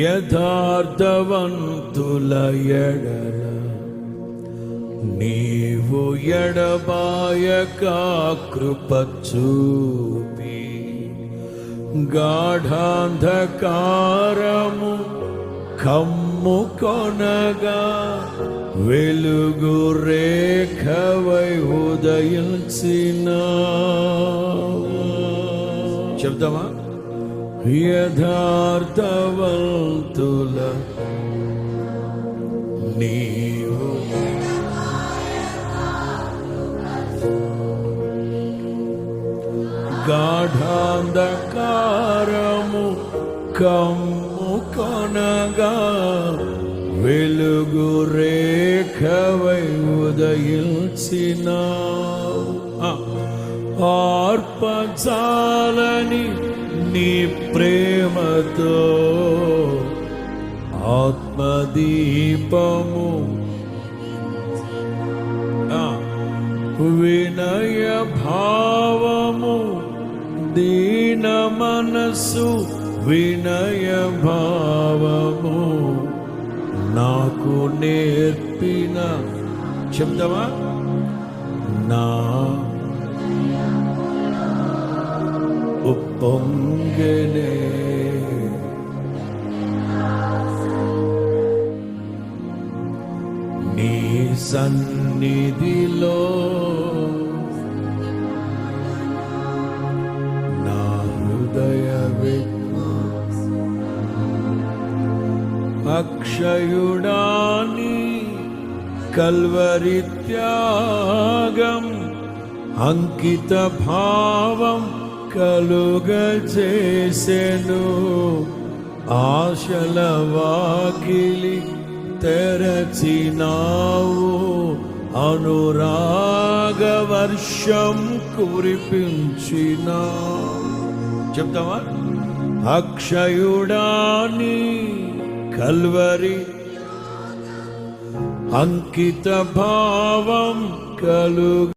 యథార్థవంతుల ఎడల నీవు ఎడబాయక కృప చూపి గాఢాంధకారము కమ్ము కొనగా వెలుగు రేఖవై ఉదయించిన. చెప్దామా యథార్థవంతుల నీవు. గాఢాంధకారము కమ్ము కొనగా వెలుగు రేఖవై ఉదయించిన ఆర్పచాలని నీ ప్రేమతో ఆత్మదీపము వినయ భావము దీన మనసు వినయ భావము నాకు నేర్పిన చెప్తావా? నా ఉప్పొంగనే నీ సన్నిధిలో నా హృదయ అక్షయుడాని కల్వరి త్యాగం అంకిత భావం కలుగ చేసెను ఆశల వాకిలి తెరచినావు. అనురాగ వర్షం కురిపించిన చెప్తావా? అక్షయుడాని కల్వరి అంకిత భావం కలుగ